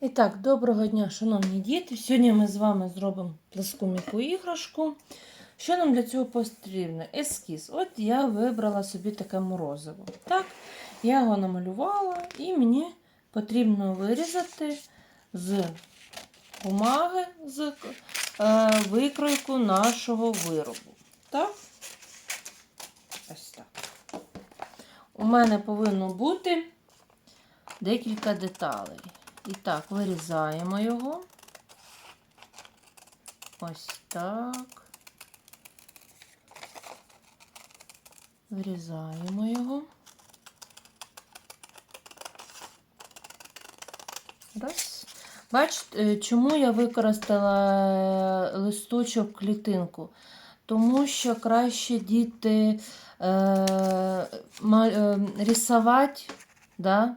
І так, доброго дня, шановні діти. Сьогодні ми з вами зробимо пласку м'яку іграшку. Що нам для цього потрібно? Ескіз. От я вибрала собі таке морозиво. Так, я його намалювала і мені потрібно вирізати з бумаги з е, викройку нашого виробу. Так? Ось так. У мене повинно бути декілька деталей. І так, вирізаємо його. Ось так. Вирізаємо його. Раз. Бачите, чому я використала листочок клітинку? Тому що краще діти е, е, рисувати, да?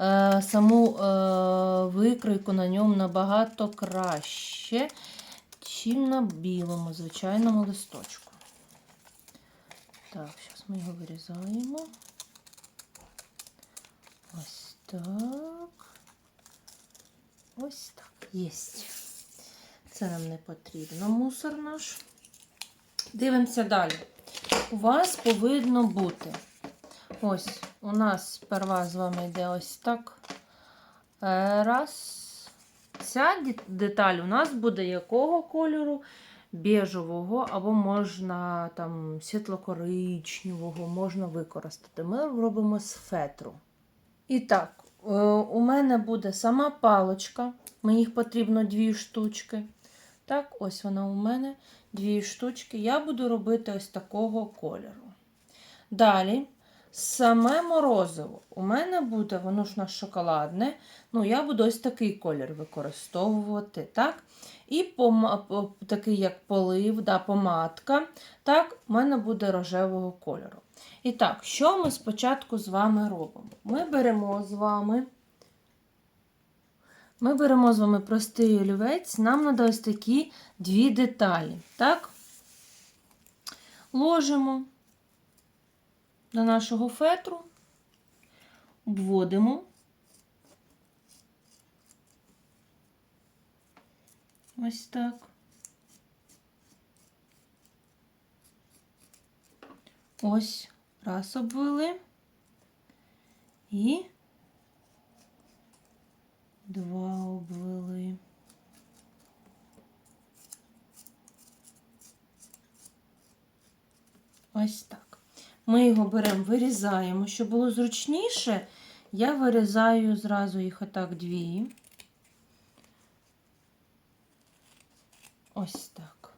Е, саму е, викройку на ньому набагато краще, чим на білому, звичайному листочку. Так, зараз ми його вирізаємо. Ось так. Ось так. Єсть. Це нам не потрібно, мусор наш. Дивимося далі. У вас повинно бути. Ось, у нас сперва з вами йде ось так. Е, раз. Ця деталь у нас буде якого кольору? Бежевого, або можна там світло-коричневого, можна використати. Ми робимо з фетру. І так, е, у мене буде сама палочка. Мені потрібно дві штучки. Так, ось вона у мене дві штучки. Я буду робити ось такого кольору. Далі. Саме морозиво у мене буде, воно ж у нас шоколадне. Ну, я буду ось такий колір використовувати. так? І пом... такий, як полив, да, помадка. Так, у мене буде рожевого кольору. І так, що ми спочатку з вами робимо? Ми беремо з вами. Ми беремо з вами простий олівець, нам треба ось такі дві деталі. Так? Ложимо до нашого фетру, обводимо. Ось так. Ось раз обвели і два обвели. Ось так. Ми його беремо, вирізаємо. Щоб було зручніше, я вирізаю зразу їх отак дві. Ось так.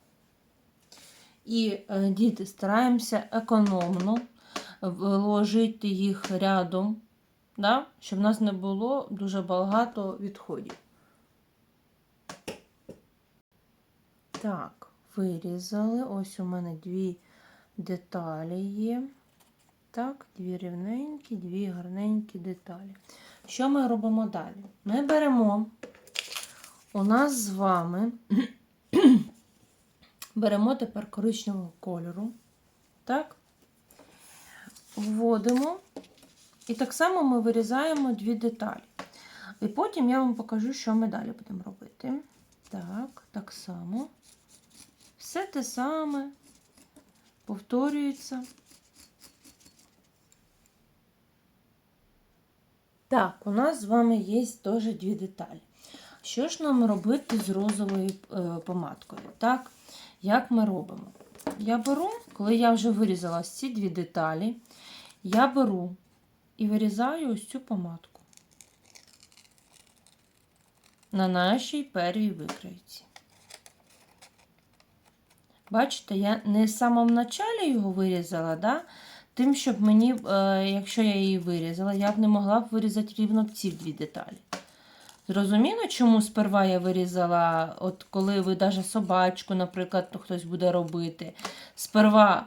І е, діти стараємося економно вложити їх рядом, да? щоб в нас не було дуже багато відходів. Так, вирізали. Ось у мене дві деталі є. Так, дві рівненькі, дві гарненькі деталі. Що ми робимо далі? Ми беремо у нас з вами, беремо тепер коричневого кольору, так, вводимо, і так само ми вирізаємо дві деталі. І потім я вам покажу, що ми далі будемо робити. Так, так само. Все те саме повторюється. Так, у нас з вами є теж дві деталі. Що ж нам робити з розовою е, помадкою? Так, як ми робимо? Я беру, коли я вже вирізала ці дві деталі, я беру і вирізаю ось цю помадку на нашій первій викройці. Бачите, я не в самому началі його вирізала, да? Тим, щоб мені, е, якщо я її вирізала, я б не могла б вирізати рівно ці дві деталі. Зрозуміло, чому сперва я вирізала, от коли ви навіть собачку, наприклад, хтось буде робити, сперва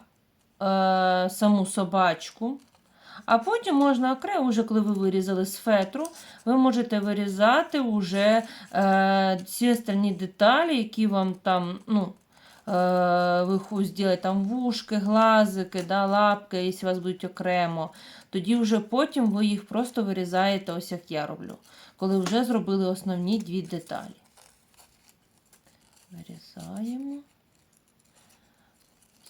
е, саму собачку, а потім можна окремо, вже коли ви вирізали з фетру, ви можете вирізати вже е, ці останні деталі, які вам там, ну, ви ху- зробите там вушки, глазики, да, лапки, якщо у вас будуть окремо, тоді вже потім ви їх просто вирізаєте, ось як я роблю, коли вже зробили основні дві деталі. Вирізаємо.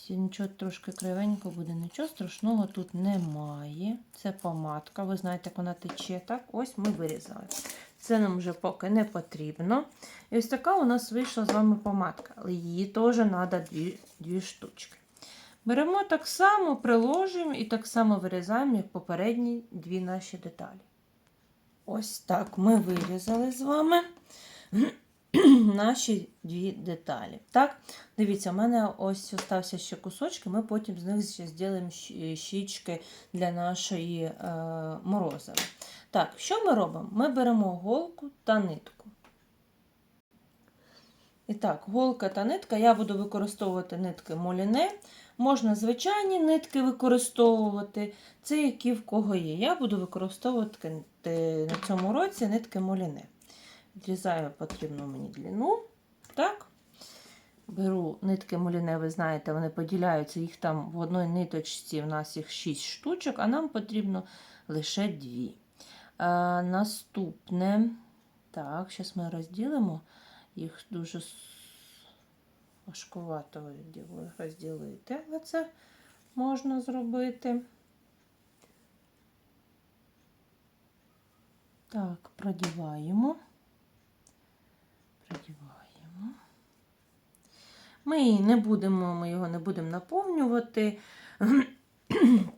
Нічого трошки кривенько буде, нічого страшного тут немає. Це помадка, ви знаєте, як вона тече. Так, ось ми вирізали. Це нам вже поки не потрібно. І ось така у нас вийшла з вами помадка, але її теж треба дві, дві штучки. Беремо так само, приложимо і так само вирізаємо, як попередні дві наші деталі. Ось так ми вирізали з вами наші дві деталі. Так, дивіться, у мене ось остався ще кусочки, ми потім з них ще зробимо щічки для нашої е, морозиви. Так, що ми робимо? Ми беремо голку та нитку. І так, голка та нитка. Я буду використовувати нитки моліне. Можна звичайні нитки використовувати. Це які в кого є. Я буду використовувати е, на цьому році нитки моліне. Відрізаю потрібну мені длину. Так. Беру нитки моліне, ви знаєте, вони поділяються, їх там в одній ниточці, в нас їх 6 штучок, а нам потрібно лише 2. А, наступне. Так, зараз ми розділимо. Їх дуже важкувато розділити, але це можна зробити. Так, продіваємо. Продіваємо. Ми не будемо, ми його не будемо наповнювати.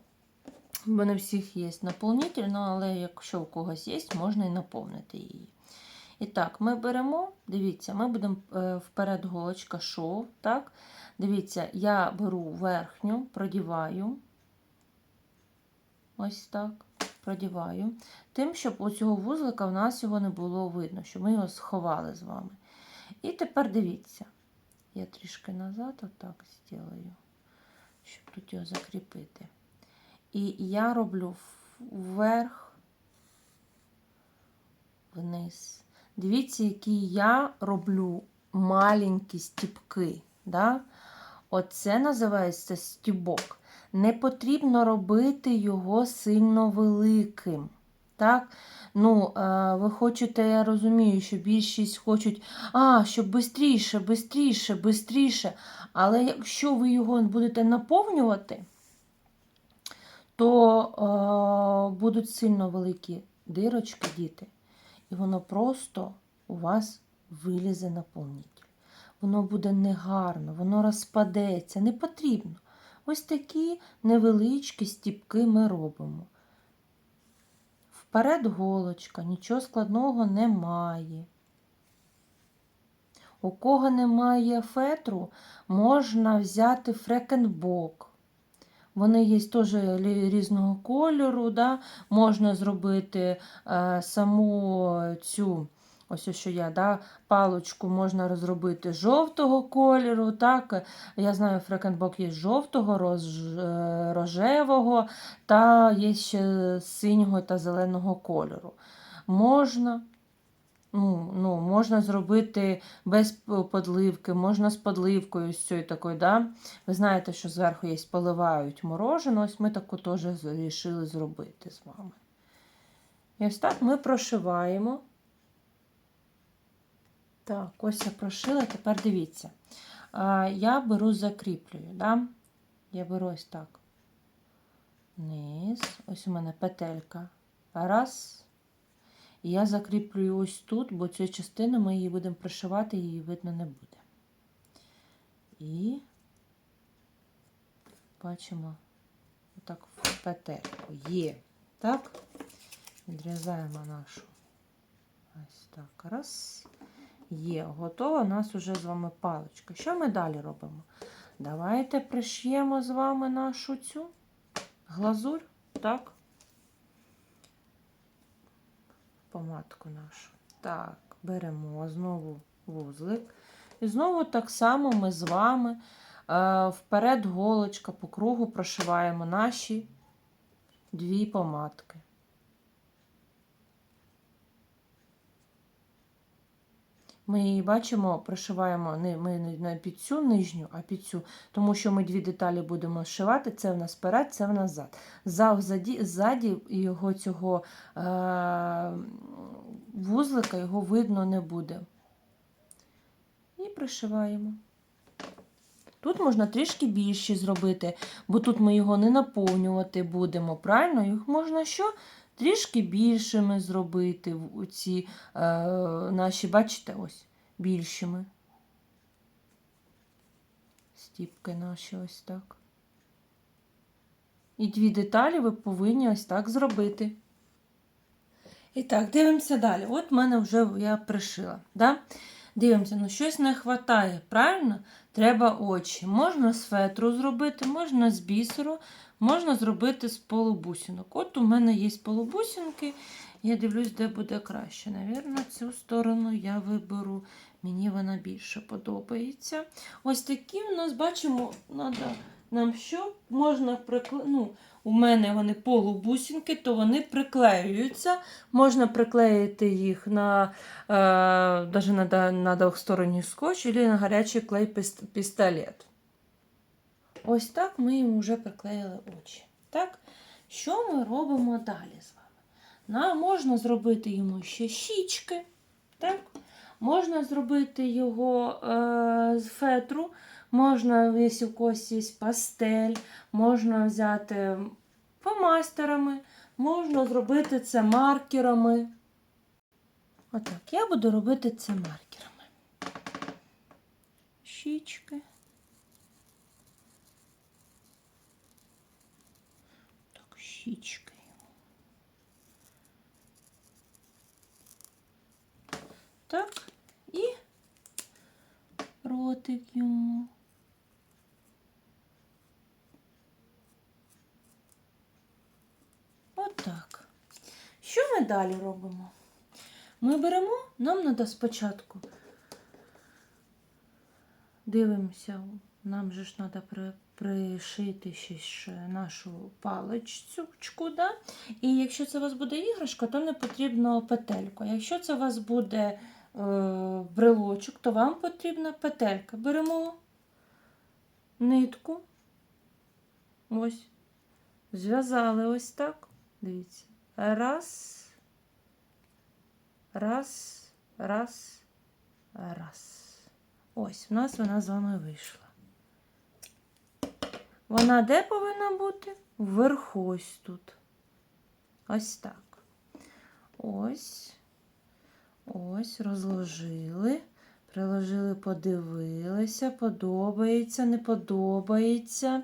Бо не всіх є наповнитель, ну, але якщо у когось є, можна і наповнити її. І так, ми беремо, дивіться, ми будемо е, вперед голочка шов. Так? Дивіться, я беру верхню, продіваю. Ось так, продіваю. Тим, щоб у цього вузлика в нас його не було видно, щоб ми його сховали з вами. І тепер дивіться, я трішки назад отак зроблю, щоб тут його закріпити. І я роблю вверх, вниз. Дивіться, які я роблю маленькі стіпки. Да? Оце називається стібок. Не потрібно робити його сильно великим. Так? Ну, е, ви хочете, я розумію, що більшість хочуть, а, щоб швидше, швидше, швидше. Але якщо ви його будете наповнювати, то е, будуть сильно великі дирочки, діти. І воно просто у вас вилізе наповнитель. Воно буде негарно, воно розпадеться, не потрібно. Ось такі невеличкі стіпки ми робимо. Вперед голочка, нічого складного немає. У кого немає фетру, можна взяти фрекенбок. Вони є теж різного кольору. Да? Можна зробити е, саму цю, ось що я, да? палочку можна розробити жовтого кольору. Так? Я знаю, фрекенбок є жовтого, роз, е, рожевого та є ще синього та зеленого кольору. Можна. Ну, ну, можна зробити без подливки, можна з подливкою з цією такою, да? Ви знаєте, що зверху є поливають мороженое, ось ми таку теж вирішили зробити з вами. І ось так ми прошиваємо. Так, ось я прошила, тепер дивіться. Я беру, закріплюю, да? Я беру ось так. Вниз. Ось у мене петелька. Раз. Я закріплюю ось тут, бо цю частину ми її будемо пришивати, її видно не буде. І бачимо отак в петельку. Є. Так? Відрізаємо нашу. Ось так. Раз. Є. Готова у нас уже з вами паличка. Що ми далі робимо? Давайте приш'ємо з вами нашу цю глазурь. Так? Помадку нашу. Так, беремо знову вузлик. І знову так само ми з вами е, вперед голочка по кругу прошиваємо наші дві помадки. Ми її бачимо, пришиваємо не ми не під цю нижню, а під цю, тому що ми дві деталі будемо зшивати. Це в нас вперед, це в нас зад. За, ззаді, ззаді його цього е, вузлика його видно не буде. І пришиваємо. Тут можна трішки більше зробити, бо тут ми його не наповнювати будемо. Правильно? Їх можна що? Трішки більшими зробити. Ці е, наші, бачите, ось більшими. Стіпки наші ось так. І дві деталі ви повинні ось так зробити. І так, дивимося далі. От в мене вже я пришила. Да? Дивимося, ну щось не вистачає, правильно? Треба очі. Можна з фетру зробити, можна з бісеру, можна зробити з полубусинок. От у мене є полубусинки. Я дивлюсь, де буде краще. Навірно, цю сторону я виберу. Мені вона більше подобається. Ось такі у нас бачимо, надо нам що можна прикли... ну, У мене вони полубусинки, то вони приклеюються. Можна приклеїти їх на, е, даже на, на двохсторонній скотч або на гарячий клей піс- пістолет. Ось так ми їм вже приклеїли очі. Так? Що ми робимо далі з вами? На, можна зробити йому ще щічки. Так? Можна зробити його е, з фетру, можна, якщо у когось є пастель, можна взяти фломастерами, можна зробити це маркерами. Отак, я буду робити це маркерами. Щічки. Так, щічки. Так, і ротик йому. Отак. Що ми далі робимо? Ми беремо, нам треба спочатку. Дивимося, нам же ж треба пришити ще нашу паличку. Да? І якщо це у вас буде іграшка, то не потрібно петельку. Якщо це у вас буде е, брелочок, то вам потрібна петелька. Беремо нитку. Ось. Зв'язали ось так. Дивіться. Раз. Раз, раз, раз. Ось, у нас вона з вами вийшла. Вона де повинна бути? Вверху ось тут. Ось так. Ось. Ось, розложили. Приложили, подивилися, подобається, не подобається.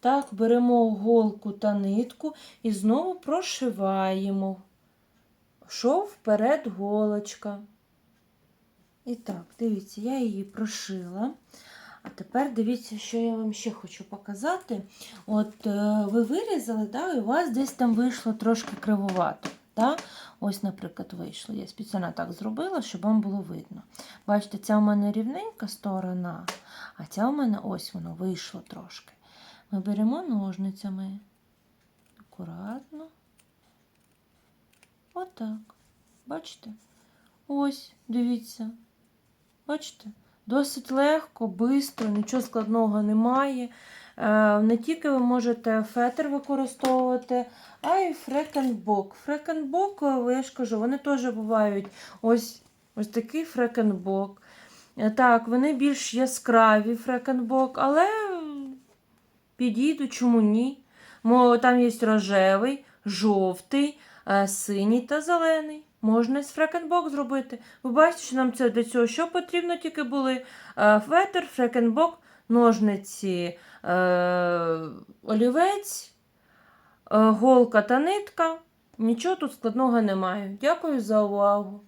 Так, беремо голку та нитку і знову прошиваємо. Шов вперед голочка. І так, дивіться, я її прошила. А тепер дивіться, що я вам ще хочу показати. От е, ви вирізали, да, і у вас десь там вийшло трошки кривовато. Да? Ось, наприклад, вийшло. Я спеціально так зробила, щоб вам було видно. Бачите, ця у мене рівненька сторона, а ця у мене ось воно вийшло трошки. Ми беремо ножницями. Акуратно. Отак. Бачите? Ось, дивіться. Бачите? Досить легко, швидко, нічого складного немає. Е, Не тільки ви можете фетр використовувати, а й фрекенбок. Фрекенбок, е, я ж кажу, вони теж бувають ось, ось такий фрекенбок. Е, Так, вони більш яскраві фрекенбок, але підійдуть, чому ні? Там є рожевий, жовтий, синій та зелений. Можна з фрекенбок зробити. Ви бачите, що нам це для цього що потрібно тільки були е, фетр, фрекенбок, ножниці, е, олівець, е, голка та нитка. Нічого тут складного немає. Дякую за увагу.